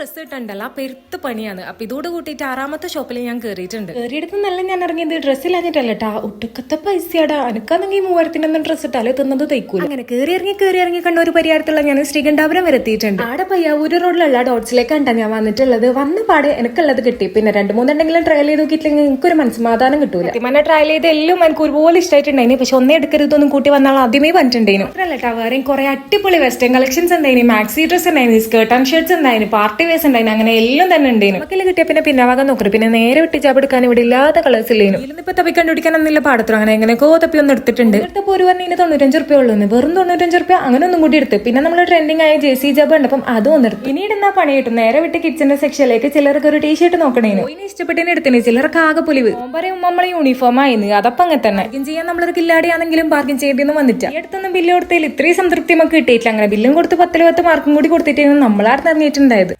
Dress കിട്ടണ്ടല്ല പെരുത്ത് പണിയാണ്. അപ്പൊ ഇതോട് കൂട്ടിയിട്ട് ആറാമത്തെ ഷോപ്പിൽ ഞാൻ കയറിയിട്ടുണ്ട് കയറിയെടുത്ത് നല്ല ഞാൻ ഇറങ്ങിയത് ഡ്രസ്സ് ഇല്ലാഞ്ഞിട്ടല്ലട്ടാ ഒട്ടുക്കത്തെ പൈസയാടാ. എനിക്കാണെങ്കിൽ മൂവായിരത്തിനൊന്നും ഡ്രസ്സ് ഇട്ടാലേ തിന്നത് തയ്ക്കൂല. അങ്ങനെ കയറി ഇറങ്ങി കയറി ഇറങ്ങി കണ്ട ഒരു പരിഹാരത്തുള്ള ഞാൻ ശ്രീകണ്ഠാപുരം വരെത്തിയിട്ടുണ്ട് ആടെ പയ്യാവൂര് റോഡിലുള്ള കണ്ട ഞാൻ വന്നിട്ടുള്ളത്. വന്ന പാടെ എനിക്കുള്ളത് കിട്ടി. പിന്നെ രണ്ട് മൂന്നെണ്ടെങ്കിലും ട്രയൽ ചെയ്ത് നോക്കിയിട്ടില്ലെങ്കിൽ എനിക്കൊരു മനസ്സമാധാനം കിട്ടൂല. സത്യം ട്രയൽ ചെയ്ത് എല്ലാം എനിക്ക് ഒരുപോലെ ഇഷ്ടമായിട്ടുണ്ടായിരുന്നു പക്ഷെ ഒന്നേ എടുക്കരുതൊന്നും കൂട്ടി വന്നാൽ ആദ്യമേ പറഞ്ഞിട്ടുണ്ടായിരുന്നു അല്ലട്ടാ വേറെയും കുറെ അടിപൊളി വെസ്റ്റേൺ കളക്ഷൻസ് എന്തായിരുന്നു മാക്സി ഡ്രസ് ഉണ്ടായിരുന്നു സ്കേർട്ട് ആൻഡ് ഷർട്ട്സ് ഉണ്ടായിരുന്നു പാർട്ടി വേസ് ഉണ്ടായിരുന്നു അങ്ങനെ എല്ലാം തന്നെ ഉണ്ടായിരുന്നു നമുക്കെല്ലാം കിട്ടിയ പിന്നെ പിന്നെ ഭാഗം നോക്കരുത് പിന്നെ നേരെ വിട്ട് ജാബ് എടുക്കാൻ ഇവിടെ ഇല്ലാത്ത കളേഴ്സ് ഇല്ലേനു. ഇതിലിപ്പോ തപ്പി കണ്ടുപിടിക്കാൻ പാടത്തോ. അങ്ങനെ എങ്ങനെയൊക്കെ തപ്പി ഒന്ന് എടുത്തിട്ടുണ്ട്. എടുത്തപ്പോൾ ഒരു പറഞ്ഞ തൊണ്ണൂറ്റഞ്ച് റുപ്യ ഉള്ളൂ വെറും തൊണ്ണൂറ്റഞ്ച് റുപ്യ അങ്ങനെ ഒന്നും കൂടി എടുത്ത്. പിന്നെ നമ്മൾ ട്രെൻഡിങ് ആയ ജെ സി ജാബ് ഉണ്ടപ്പം അതും ഒന്ന് എടുത്തു. പിന്നീട് എന്നാ പണി കിട്ടും. നേരെ വിട്ട് കിച്ചന്റെ സെക്ഷനിലേക്ക് ചിലർക്ക് ഒരു ടീ ഷർട്ട് നോക്കണേനു ഇനി ഇഷ്ടപ്പെട്ടതിന് എടുത്തിന്. ചിലർക്ക് ആകെ പൊലിവ്. പറയും നമ്മളെ യൂണിഫോം ആയിരുന്നു അതപ്പം അങ്ങനെ തന്നെ. ബാർഗിൻ ചെയ്യാൻ നമ്മളൊരു കില്ലാടിയാണെങ്കിലും പാർക്കിംഗ് ചെയ്യേണ്ടി വന്നിട്ട്. ഈ അടുത്തൊന്നും ബില്ല് കൊടുത്തതിൽ ഇത്രയും സംതൃപ്തി നമുക്ക് കിട്ടിയിട്ടില്ല. അങ്ങനെ ബില്ലും കൊടുത്ത് പത്തിൽ പത്ത് മാർക്കും കൂടി കൊടുത്തിട്ടായിരുന്നു നമ്മളാർന്ന് ഇറങ്ങിയിട്ടുണ്ടായത്